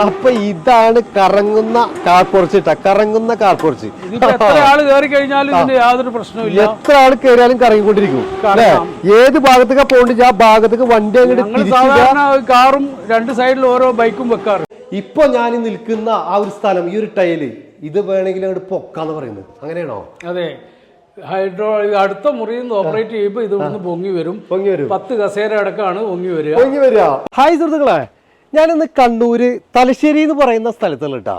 അപ്പൊ ഇതാണ് കറങ്ങുന്ന കാർ പോർച്ച് ഇട്ട കറങ്ങുന്ന കാർ പോർച്ച് ഇതിപ്പോ എത്ര ആൾ കയറി കഴിഞ്ഞാലും ഇതിന് യാതൊരു എത്ര ആൾ കയറിയാലും കറങ്ങിക്കൊണ്ടിരിക്കും. അല്ലേ? ഏത് ഭാഗത്തേക്കാ പോകേണ്ടത്? ആ ഭാഗത്തേക്ക് വണ്ടി അങ്ങോട്ട് കാറും രണ്ട് സൈഡിൽ ഓരോ ബൈക്കും വെക്കാറ്. ഇപ്പൊ ഞാൻ നിൽക്കുന്ന ആ ഒരു സ്ഥലം ഈ ഒരു ടൈൽ ഇത് വേണമെങ്കിൽ അങ്ങോട്ട് പൊക്കാന്ന് പറയുന്നത്. അങ്ങനെയാണോ? അതെ. ഹൈഡ്രോ അടുത്ത മുറിയിൽ നിന്ന് ഓപ്പറേറ്റ് ചെയ്യുമ്പോൾ ഇത് ഒന്ന് പൊങ്ങി വരും. പൊങ്ങി വരും. പത്ത് കസേര അടക്കമാണ് പൊങ്ങി വരിക. പൊങ്ങി വരിക. ഹായ് സുഹൃത്തുക്കളെ ഞാനിന്ന് കണ്ണൂര് തലശ്ശേരി എന്ന് പറയുന്ന സ്ഥലത്തുള്ള കേട്ടാ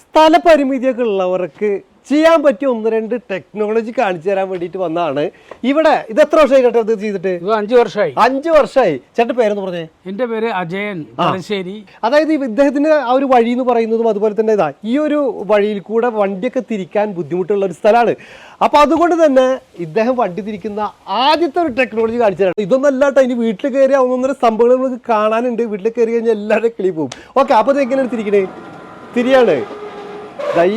സ്ഥലപരിമിതിയൊക്കെ ഉള്ളവർക്ക് ചെയ്യാൻ പറ്റിയ ഒന്ന് രണ്ട് ടെക്നോളജി കാണിച്ചു തരാൻ വേണ്ടിയിട്ട് വന്നതാണ് ഇവിടെ ഇത് എത്ര വർഷമായി കേട്ടോ ഇത് ചെയ്തിട്ട്? അഞ്ചു വർഷമായി. അഞ്ചു വർഷമായി. ചേട്ടൻ പേരെന്ന് പറഞ്ഞേ. എന്റെ പേര് അജയൻ തലശ്ശേരി. അതായത് ഇദ്ദേഹത്തിന് ആ ഒരു വഴി എന്ന് പറയുന്നതും അതുപോലെ തന്നെ ഇതാ ഈ ഒരു വഴിയിൽ കൂടെ വണ്ടിയൊക്കെ തിരിക്കാൻ ബുദ്ധിമുട്ടുള്ള ഒരു സ്ഥലമാണ്. അപ്പൊ അതുകൊണ്ട് തന്നെ ഇദ്ദേഹം വണ്ടി തിരിക്കുന്ന ആദ്യത്തെ ഒരു ടെക്നോളജി കാണിച്ചു തരാം. ഇതൊന്നും അല്ലാട്ടോ ഇനി വീട്ടിൽ കയറി ഒന്നൊന്നര സംഭവങ്ങൾ നമുക്ക് കാണാനുണ്ട്. വീട്ടിൽ കയറി കഴിഞ്ഞാൽ എല്ലാവരും കിളി പോകും ഓക്കെ അപ്പൊ ഇത് എങ്ങനെയാണ് തിരിക്കണേ? തിരിയാണ്.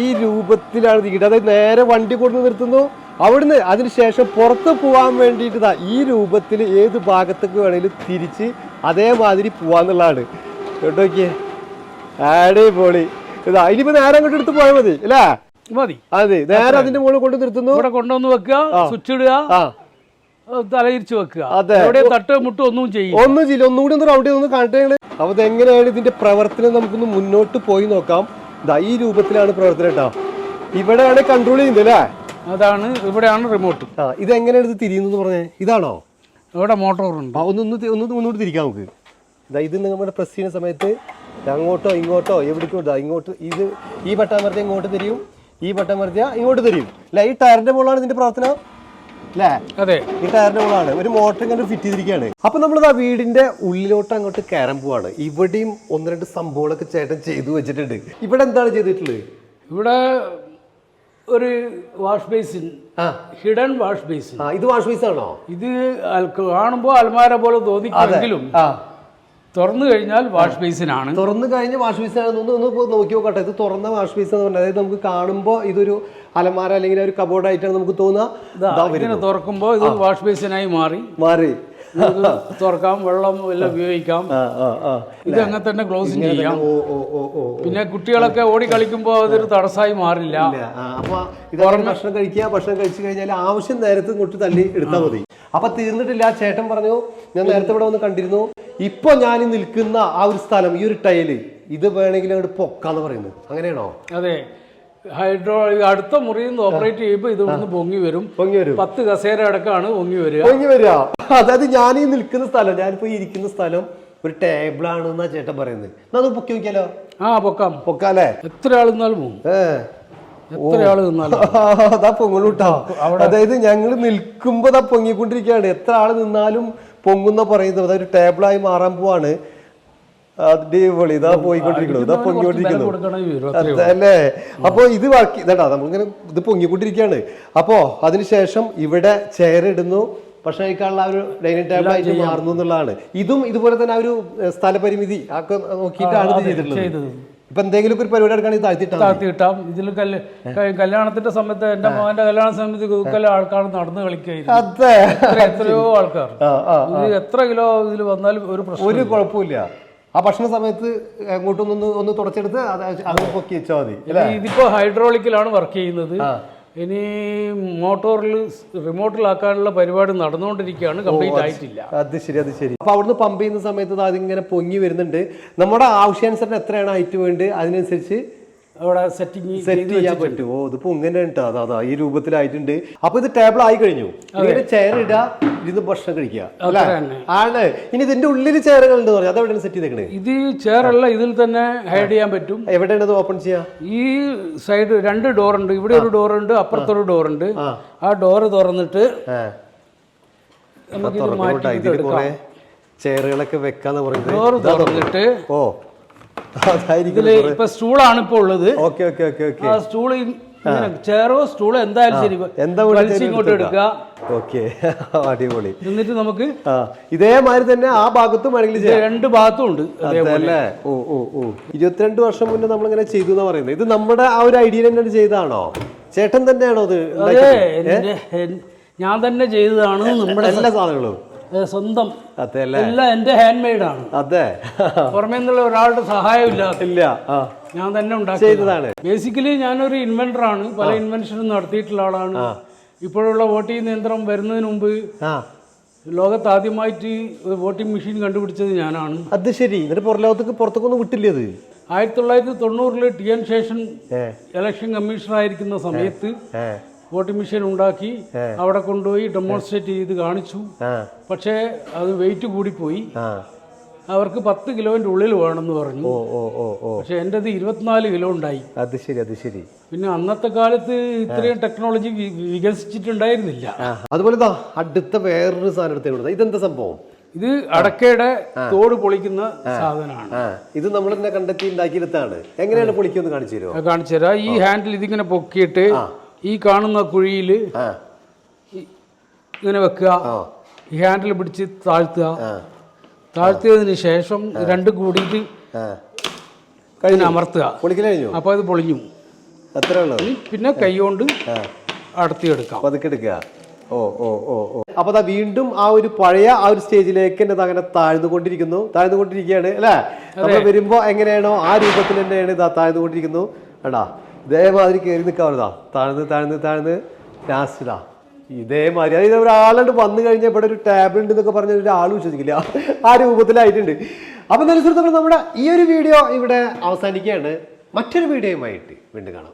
ഈ രൂപത്തിലാണ് തിരിക്കുന്നത് അതായത് നേരെ വണ്ടി കൊണ്ടു നിർത്തുന്നു. അവിടുന്ന് അതിനുശേഷം പുറത്ത് പോകാൻ വേണ്ടിയിട്ട് ഈ രൂപത്തിൽ ഏത് ഭാഗത്തേക്ക് വേണേലും തിരിച്ച് അതേമാതിരി പോവാന്നുള്ളതാണ്. കേട്ടോ നോക്കിയേ. അടിപൊളി. ഇതാ ഇനിയിപ്പോ നേരെ അങ്ങോട്ട് എടുത്ത് പോയാൽ മതി അല്ലേ? മതി. അതെ നേരെ അതിന്റെ മുകളിൽ കൊണ്ടു നിർത്തുന്നു. ഇവിടെ കൊണ്ടുവന്ന് വെക്കുക സ്വിച്ച് ഇടുക തലയിരിച്ച് വെക്കുക. അതെ. തട്ട് മുട്ട് ഒന്നും ചെയ്യും ഒന്നും ചെയ്യില്ല. ഒന്നുകൂടി ഒന്ന് റൗണ്ട് ചെയ്തൊന്ന് കാണട്ടെ അപ്പൊ എങ്ങനെയാണ് ഇതിന്റെ പ്രവർത്തനം? നമുക്കൊന്ന് മുന്നോട്ട് പോയി നോക്കാം. ഇതാ ഈ രൂപത്തിലാണ് പ്രവർത്തനം കേട്ടോ. ഇവിടെയാണ് കൺട്രോൾ ചെയ്യുന്നത് അല്ലേ? അതാണ് ഇവിടെയാണ് റിമോട്ട് ആ ഇത് എങ്ങനെയാണ് ഇത് തിരിയുന്നത് പറഞ്ഞേ? ഇതാണോ? ഇവിടെ മോട്ടോറുണ്ട് ഉണ്ട്. ഒന്ന് ഒന്ന് തി- ഒന്ന് ഒന്നുകൂടി തിരിക്കാം നമുക്ക്. ഇതാ ഇത് നമ്മുടെ പ്രസ് ചെയ്യുന്ന സമയത്ത് അങ്ങോട്ടോ ഇങ്ങോട്ടോ എവിടേക്കും ഇതാ ഇങ്ങോട്ട് ഇത് ഈ ബട്ടൺ ഇങ്ങോട്ട് തിരിയും ഈ ബട്ടൺ ഇങ്ങോട്ട് തിരിയും. അല്ല ഈ ടയറിന്റെ മുകളിലാണ് ഇതിന്റെ പ്രവർത്തനം? അല്ലേ അതെ. ഈ ടയറിന്റെ മുകളാണ് ഒരു മോട്ടർ ഇങ്ങനെ ഫിറ്റ് ചെയ്തിരിക്കുകയാണ്. അപ്പൊ നമ്മൾ ആ വീടിന്റെ ഉള്ളിലോട്ട് അങ്ങോട്ട് കയറാൻ പോവാണ്. ഇവിടെയും ഒന്ന് രണ്ട് സംഭവങ്ങളൊക്കെ ചേട്ടൻ ചെയ്തു വെച്ചിട്ടുണ്ട്. ഇവിടെ എന്താണ് ചെയ്തിട്ടുള്ളത്? ഇവിടെ ഒരു wash basin hidden wash basin ഇത് വാഷ് ബേസ് ആണോ? ഇത് കാണുമ്പോൾ അൽമാര പോലെ തോന്നിക്കുമെങ്കിലും തുറന്നു കഴിഞ്ഞാൽ വാഷ് ബേസിനാണ്. തുറന്നു കഴിഞ്ഞ വാഷ് ബേസിനാണ്. ഒന്ന് ഒന്ന് നോക്കി നോക്കട്ടെ. ഇത് തുറന്ന വാഷ് ബേസ് എന്ന് പറഞ്ഞാൽ അതായത് നമുക്ക് കാണുമ്പോൾ ഇതൊരു അലമാര അല്ലെങ്കിൽ ഒരു കബോർഡ് ആയിട്ടാണ് നമുക്ക് തോന്നുക. തുറക്കുമ്പോൾ ഇത് വാഷ് ബേസിനായി മാറി. മാറി. തുറക്കാം വെള്ളം എല്ലാം ഉപയോഗിക്കാം. ഇത് അങ്ങനെ തന്നെ ക്ലോസിങ് ചെയ്യാം. പിന്നെ കുട്ടികളൊക്കെ ഓടി കളിക്കുമ്പോൾ അതൊരു തടസ്സമായി മാറില്ല. ഭക്ഷണം കഴിക്കുക ഭക്ഷണം കഴിച്ചു കഴിഞ്ഞാൽ ആവശ്യം നേരത്തെ ഇങ്ങോട്ട് തള്ളി എടുത്താൽ മതി. അപ്പൊ തീർന്നിട്ടില്ല. ചേട്ടൻ പറഞ്ഞു ഞാൻ നേരത്തെ ഇവിടെ വന്ന് കണ്ടിരുന്നു. ഇപ്പൊ ഞാൻ നിൽക്കുന്ന ആ ഒരു സ്ഥലം ഈ ഒരു ടൈൽ ഇത് വേണമെങ്കിൽ അങ്ങോട്ട് പൊക്കാന്ന് പറയുന്നത്. അങ്ങനെയാണോ? അതെ. ഹൈഡ്രോ അടുത്ത മുറിയിൽ നിന്ന് ഓപ്പറേറ്റ് ചെയ്യുമ്പോൾ ഇത് ഇവിടുന്ന് പൊങ്ങി വരും. പൊങ്ങി വരും. പത്ത് കസേര അടക്കമാണ് പൊങ്ങി വരിക. പൊങ്ങി വരിക. അതായത് ഞാൻ ഈ നിൽക്കുന്ന സ്ഥലം ഞാനിപ്പോ ഇരിക്കുന്ന സ്ഥലം ഒരു ടേബിൾ എന്നാ ചേട്ടൻ പറയുന്നത്. എന്നാ അത് പൊക്കി നോക്കിയാലോ? ആ പൊക്കാം. പൊക്കാലേ എത്ര ആൾ നിന്നാലും പോകും. എത്ര ആൾ നിന്നാലും അതാ പൊങ്ങണൂട്ടോ അതായത് ഞങ്ങൾ നിൽക്കുമ്പോ ദാ പൊങ്ങിക്കൊണ്ടിരിക്കുകയാണ്. എത്ര ആൾ നിന്നാലും പൊങ്ങുന്ന പറയുന്നത് അതൊരു ടേബിളായി മാറാൻ പോവാണ്. അടിപൊളി. ഇതാ പോയിക്കൊണ്ടിരിക്കണു ഇതാ പൊങ്ങിക്കൊണ്ടിരിക്കുന്നു. അല്ലേ? അപ്പോൾ ഇത് വർക്ക് ഇതാ നമ്മളിങ്ങനെ ഇത് പൊങ്ങിക്കൊണ്ടിരിക്കുകയാണ്. അപ്പോ അതിനുശേഷം ഇവിടെ ചെയർ ഇടുന്നു. ഭക്ഷണം കഴിക്കാനുള്ള ആ ഒരു ഡൈനിങ് ടേബിൾ ആയിട്ട് മാറുന്നു എന്നുള്ളതാണ്. ഇതും ഇതുപോലെ തന്നെ ആ ഒരു സ്ഥലപരിമിതി ഒക്കെ നോക്കിയിട്ടാണ് ചെയ്തിട്ടുള്ളത്. ഇപ്പൊ എന്തെങ്കിലും ഒരു പരിപാടി എടുക്കുകയാണെങ്കിൽ താഴ്ത്തിട്ടാ താത്തി കിട്ടാം ഇതിൽ കല്ല് കല്യാണത്തിന്റെ സമയത്ത് എന്റെ മോന്റെ കല്യാണ സമയത്ത് കുക്കല ആൾക്കാർ നടന്ന് എത്ര- എത്രയോ ആൾക്കാർ. ഇത് എത്ര കിലോ ഇതിൽ വന്നാലും ഒരു പ്രശ്നം ഒരു കുഴപ്പമില്ല ആ ഭക്ഷണ സമയത്ത് അങ്ങോട്ടൊന്നും ഒന്ന് തുടച്ചെടുത്ത് അത് അത് പൊക്കി വെച്ചാൽ മതി ഇതിപ്പോ ഹൈഡ്രോളിക്കിലാണ് വർക്ക് ചെയ്യുന്നത്. ഇനി മോട്ടോറിൽ റിമോട്ടിലാക്കാനുള്ള പരിപാടി നടന്നുകൊണ്ടിരിക്കുകയാണ്. കംപ്ലീറ്റ് ആയിട്ടില്ല. അത് ശരി അത് ശരി. അപ്പൊ അവിടുന്ന് പമ്പ് ചെയ്യുന്ന സമയത്ത് അതിങ്ങനെ പൊങ്ങി വരുന്നുണ്ട്. നമ്മുടെ ആവശ്യാനുസരണം എത്രയാണ് ഹൈറ്റ് വേണ്ടത്? അതിനനുസരിച്ച് അവിടെ സെറ്റിംഗ് സെറ്റ് ചെയ്യാൻ പറ്റും ഓ ഇത് പൊങ്ങനെ കേട്ടോ അതാ അതാ ഈ രൂപത്തിലായിട്ടുണ്ട്. അപ്പൊ ഇത് ടേബിൾ ആയി കഴിഞ്ഞു. ഇങ്ങനെ ചെയർ ഇടുക ഇരുന്ന് ഭക്ഷണം കഴിക്കുക. അല്ലേ? ആണ്. ഇനി ഇതിന്റെ ഉള്ളിൽ ചെയറുകൾ ഉണ്ട് പറഞ്ഞു അതെവിടെയാണ് സെറ്റ് ചെയ്തേക്കണേ? ഇത് ചെയറല്ല ഇതിൽ തന്നെ ഹൈഡ് ചെയ്യാൻ പറ്റും. എവിടെയാണ് ഓപ്പൺ ചെയ്യാ? ഈ സൈഡ് രണ്ട് ഡോർ ഉണ്ട്. ഇവിടെ ഒരു ഡോർ ഉണ്ട് അപ്പുറത്തൊരു ഡോർ ഉണ്ട്. ആ. ഡോർ ഡോറ് തുറന്നിട്ട് ചെയറുകളൊക്കെ വെക്കാന്ന് പറയുന്നത്. ഡോറ് തുറന്നിട്ട് ഓ. ഇപ്പൊ സ്റ്റൂളാണ് ഇപ്പൊ ഉള്ളത്. Okay okay okay okay. Stool ചെയറോ സ്റ്റൂളോ എന്തായാലും ശരി. എന്താ ഇങ്ങോട്ട് എടുക്കുക. ഓക്കെ അടിപൊളി. എന്നിട്ട് നമുക്ക് ഇതേമാതിരി തന്നെ ആ ഭാഗത്തും വേണമെങ്കിൽ രണ്ട് ഭാഗത്തും ഉണ്ട് അതല്ലേ? ഓ ഓ ഓ. ഇരുപത്തിരണ്ട് വർഷം മുന്നേ നമ്മൾ ഇങ്ങനെ ചെയ്തു എന്ന് പറയുന്നത്. ഇത് നമ്മുടെ ആ ഒരു ഐഡിയ തന്നെ ചെയ്തതാണോ? ചേട്ടൻ തന്നെയാണോ ഇത് അതെ ഞാൻ തന്നെ ചെയ്തതാണ് നമ്മുടെ എല്ലാ സാധനങ്ങളും. സ്വന്തം. എല്ലാം എന്റെ ഹാൻഡ് മെയ്ഡാണ് അതെ. പുറമേ നിന്നുള്ള ഒരാളുടെ സഹായം ഇല്ല. ഞാൻ തന്നെ ഉണ്ടാക്കിയതാണ് ബേസിക്കലി ഞാനൊരു ഇൻവെന്ററാണ് പല ഇൻവെൻഷനും നടത്തിയിട്ടുള്ള ആളാണ്. ഇപ്പോഴുള്ള വോട്ടിംഗ് യന്ത്രം വരുന്നതിന് മുമ്പ് ലോകത്ത് ആദ്യമായിട്ട് ഒരു വോട്ടിംഗ് മെഷീൻ കണ്ടുപിടിച്ചത് ഞാനാണ്. അത് ശരി. എന്നിട്ട് പുറം ലോകത്തേക്ക് പുറത്തേക്കൊന്നും വിട്ടില്ലേ അത്? ആയിരത്തി തൊള്ളായിരത്തി തൊണ്ണൂറിൽ T N Seshan election commissioner ആയിരിക്കുന്ന സമയത്ത് വോട്ടിംഗ് മെഷീൻ ഉണ്ടാക്കി അവിടെ കൊണ്ടുപോയി ഡെമോൺസ്ട്രേറ്റ് ചെയ്ത് കാണിച്ചു. പക്ഷേ അത് വെയിറ്റ് കൂടിപ്പോയി. അവർക്ക് പത്ത് കിലോന്റെ ഉള്ളിൽ വേണമെന്ന് പറഞ്ഞു. ഓ ഓ ഓ ഓ. പക്ഷേ എന്റെത് ഇരുപത്തിനാല് കിലോ ഉണ്ടായി. അത് ശരി അത് ശരി. പിന്നെ അന്നത്തെ കാലത്ത് ഇത്രയും ടെക്നോളജി വികസിച്ചിട്ടുണ്ടായിരുന്നില്ല. അതുപോലെ അടുത്ത വേറൊരു സാധനം എടുത്തേ ഇതെന്താ സംഭവം? ഇത് അടക്കയുടെ തോട് പൊളിക്കുന്ന സാധനമാണ്. ഇത് നമ്മൾ തന്നെ കണ്ടെത്തി ഉണ്ടാക്കിയെടുത്താണ് എങ്ങനെയാണ് പൊളിക്കുന്നത് കാണിച്ചു തരുമോ? കാണിച്ചു തരാം. ഈ ഹാൻഡിൽ ഇതിങ്ങനെ പൊക്കിയിട്ട് ഈ കാണുന്ന കുഴിയിൽ ഇങ്ങനെ വെക്കുക ഈ ഹാൻഡിൽ പിടിച്ച് താഴ്ത്തുക. താഴ്ത്തിയതിന് ശേഷം രണ്ടും കൂടിയിട്ട് കഴിഞ്ഞ് അമർത്തുക. പൊളിക്കലഴിഞ്ഞു അപ്പോൾ അത് പൊളിഞ്ഞു. അത്രേ ഉള്ളൂ. ഇനി പിന്നെ കൈ കൊണ്ട് ആ. അടത്തിയെടുക്കാം പതുക്കെ എടുക്കുക ഓ ഓ ഓ ഓ. അപ്പോൾ അതാ വീണ്ടും ആ ഒരു പഴയ ആ ഒരു സ്റ്റേജിലേക്ക് എന്റെ അങ്ങനെ താഴ്ന്നുകൊണ്ടിരിക്കുന്നു. താഴ്ന്നുകൊണ്ടിരിക്കുകയാണ് അല്ലേ? നമ്മൾ വരുമ്പോ എങ്ങനെയാണോ ആ രൂപത്തിൽ തന്നെയാണ് ഇതാ താഴ്ന്നുകൊണ്ടിരിക്കുന്നു. എടാ ഇതേമാതിരി കയറി നിൽക്കാവുന്നതാ. താഴ്ന്ന് താഴ്ന്ന് താഴ്ന്ന്. ലാസ്റ്റിലാ ഇതാ. ഇതേമാതിരി അതായത് ഒരാളുണ്ട് വന്നു കഴിഞ്ഞാൽ ഇവിടെ ഒരു ടാബ്ലറ്റ് ഉണ്ട് എന്നൊക്കെ പറഞ്ഞ ഒരാൾ വിശ്വസിക്കില്ല. ആ രൂപത്തിലായിട്ടുണ്ട്. അപ്പം എന്തായാലും സുഹൃത്തുക്കൾ നമ്മുടെ ഈ ഒരു വീഡിയോ ഇവിടെ അവസാനിക്കുകയാണ്. മറ്റൊരു വീഡിയോയുമായിട്ട് വീണ്ടും കാണാം.